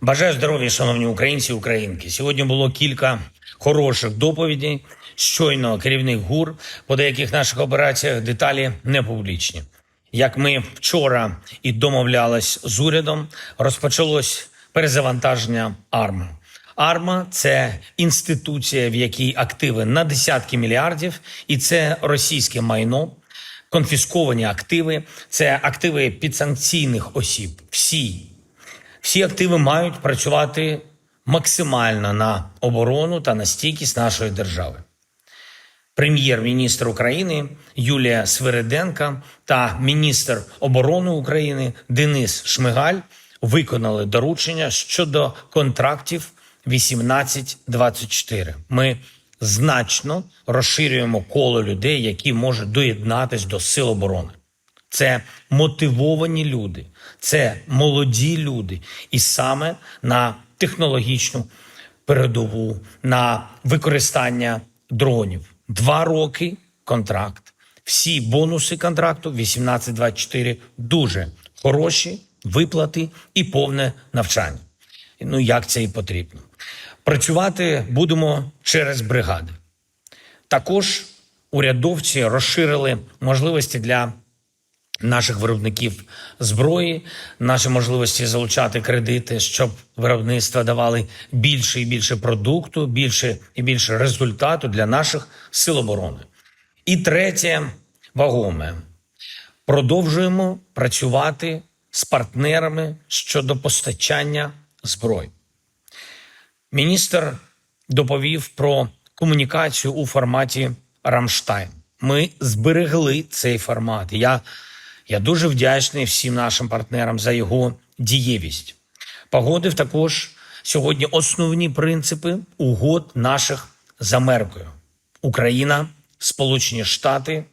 Бажаю здоров'я, шановні українці і українки. Сьогодні було кілька хороших доповідей. Щойно керівник ГУР по деяких наших операціях деталі не публічні. Як ми вчора і домовлялись з урядом, розпочалось перезавантаження АРМА. АРМА це інституція, в якій активи на десятки мільярдів, і це російське майно, конфісковані активи, це активи підсанкційних осіб. Всі всі активи мають працювати максимально на оборону та на стійкість нашої держави. Прем'єр-міністр України Юлія Свириденка та міністр оборони України Денис Шмигаль виконали доручення щодо контрактів 1824. Ми значно розширюємо коло людей, які можуть доєднатись до сил оборони. Це мотивовані люди, це молоді люди, і саме на технологічну передову, на використання дронів. Два роки контракт. Всі бонуси контракту 18-24 дуже хороші виплати і повне навчання. Ну як це і потрібно. Працювати будемо через бригади. Також урядовці розширили можливості для наших виробників зброї, наші можливості залучати кредити, щоб виробництва давали більше і більше продукту, більше і більше результату для наших сил оборони. І третє вагоме. Продовжуємо працювати з партнерами щодо постачання зброї. Міністр доповів про комунікацію у форматі Рамштайн. Ми зберегли цей формат. Я я дуже вдячний всім нашим партнерам за його дієвість. Погодив також сьогодні основні принципи угод наших з Америкою: Україна, Сполучені Штати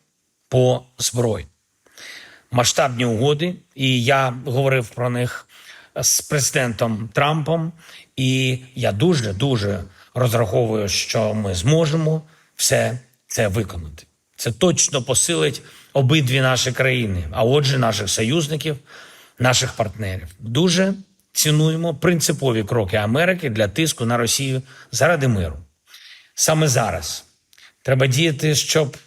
по зброї. Масштабні угоди, і я говорив про них з президентом Трампом. І я дуже дуже розраховую, що ми зможемо все це виконати. Це точно посилить обидві наші країни, а отже, наших союзників, наших партнерів. Дуже цінуємо принципові кроки Америки для тиску на Росію заради миру. Саме зараз треба діяти, щоб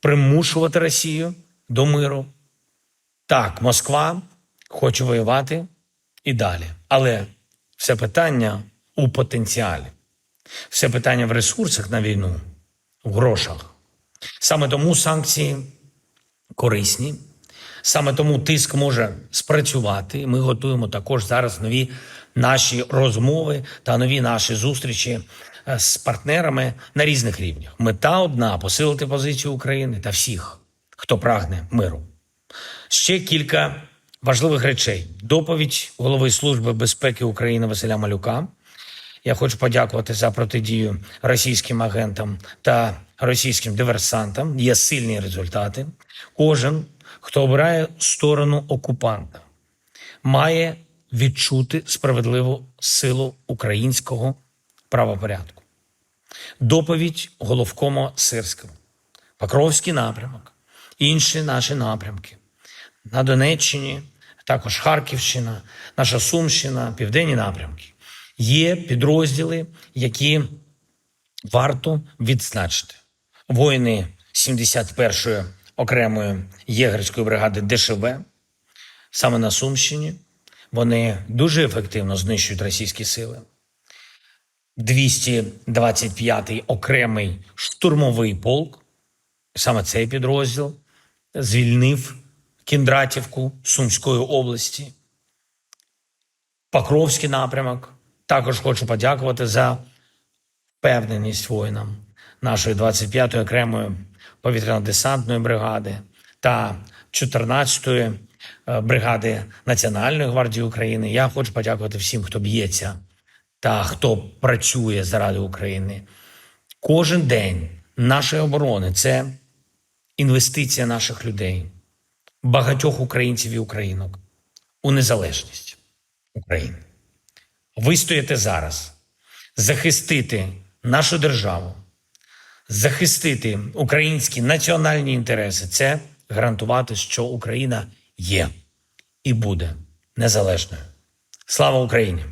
примушувати Росію до миру. Так, Москва хоче воювати і далі, але все питання у потенціалі, все питання в ресурсах на війну, в грошах. Саме тому санкції корисні, саме тому тиск може спрацювати. Ми готуємо також зараз нові наші розмови та нові наші зустрічі е, з партнерами на різних рівнях. Мета одна посилити позицію України та всіх, хто прагне миру. Ще кілька важливих речей. Доповідь голови Служби безпеки України Василя Малюка. Я хочу подякувати за протидію російським агентам та російським диверсантам. Є сильні результати. Кожен, хто обирає сторону окупанта, має відчути справедливу силу українського правопорядку. Доповідь головкома Сирського, Покровський напрямок, інші наші напрямки на Донеччині, також Харківщина, наша Сумщина, південні напрямки. Є підрозділи, які варто відзначити. Воїни 71-ї окремої єгерської бригади ДШВ саме на Сумщині. Вони дуже ефективно знищують російські сили. 225-й окремий штурмовий полк, саме цей підрозділ звільнив Кіндратівку Сумської області, Покровський напрямок. Також хочу подякувати за впевненість воїнам нашої 25-ї окремої повітряно-десантної бригади та 14-ї е, бригади Національної гвардії України. Я хочу подякувати всім, хто б'ється та хто працює заради України. Кожен день нашої оборони це інвестиція наших людей, багатьох українців і українок у незалежність України. Вистояти зараз, захистити нашу державу, захистити українські національні інтереси це гарантувати, що Україна є і буде незалежною. Слава Україні!